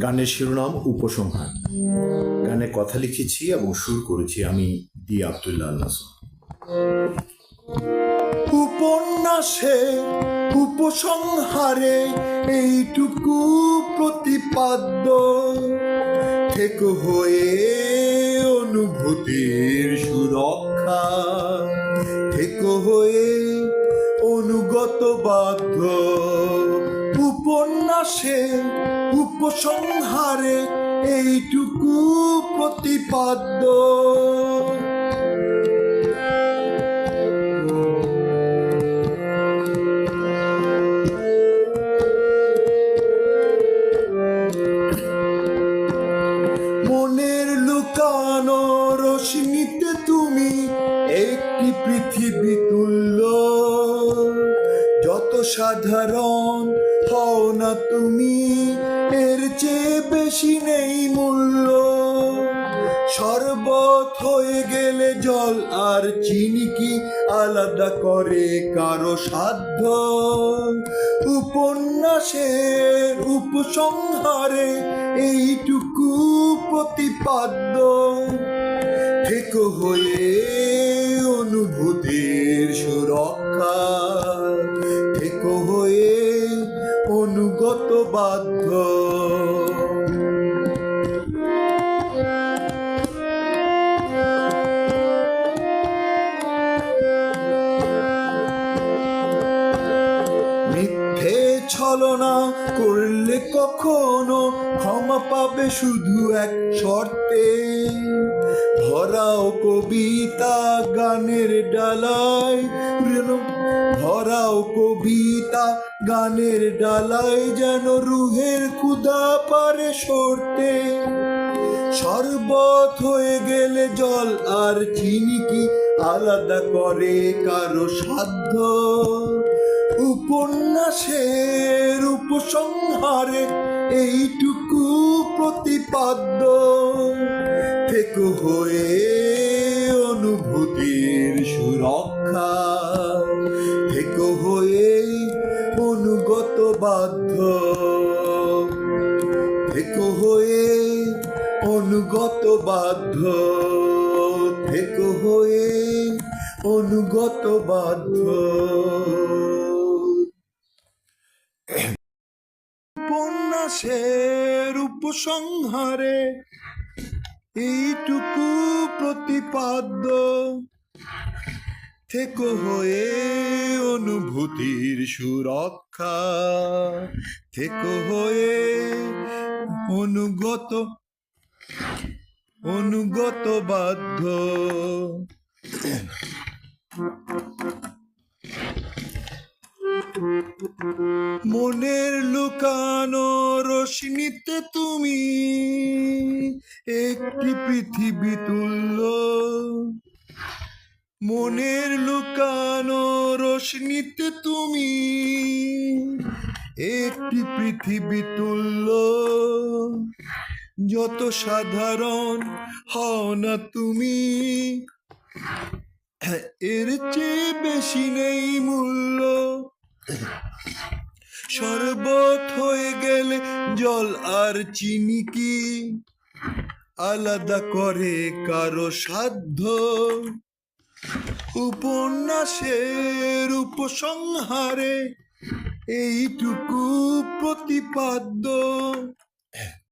গানের শিরোনাম উপসংহার। গানে কথা লিখেছি এবং সুর করেছি আমি ডি আবদুল্লাহ নাসর। উপন্যাসে উপসংহারে এইটুকু প্রতিপাদ্য থেকে হয়ে অনুভূতির সুরক্ষা থেকে হয়ে অনুগত বাধ্য। উপন্যাসে উপসংহারে এইটুকু প্রতিপাদ্য। মনের লুকানো রশ্মিতে তুমি একটি পৃথিবী তুল্য। সাধারণ, হও না তুমি। এর চেয়ে বেশি নেই মূল্য। শরবত হয়ে গেলে জল আর চিনি কি আলাদা করে কারও সাধ্য? উপন্যাসের উপসংহারে এইটুকু প্রতিপাদ্য। থেকে হয়ে অনুভূতির সুরক্ষা ছলনা করলে কখনো ক্ষমা পাবে শুধু এক শর্তে। ভরাও কবিতা গানের ডালায় ভরাও কবিতা গানের ডালায়, যেন রুহের ক্ষুদা পারে সরতে। শরবত হয়ে গেলে জল আর চিনি কি আলাদা করে কারও সাধ্য? উপন্যাসের উপসংহারে এইটুকু প্রতিপাদ্য। থেকে হয়ে অনুভূতির সুরক্ষা। থেকে হয়ে অনুগত বাধ্য। থেকে হয়ে অনুগত বাধ্য। থেকে হয়ে অনুগত বাধ্য। উপন্যাসের উপসংহারে এইটুকু প্রতিপাদ্য থেকে হয়ে অনুভূতির সুরক্ষা। থেকে হয়ে অনুগত অনুগত বাধ্য। তুমি একটি পৃথিবী তুল্য। মনের লুকানো রশ্মিতে তুমি একটি পৃথিবী তুল্য। যত সাধারণ হও না তুমি, এর চেয়ে বেশি নেই মূল্য। শরবত হয়ে গেলে জল আর চিনি কি? আলাদা করে কারও সাধ্য। উপন্যাসের উপসংহারে এইটুকু প্রতিপাদ্য।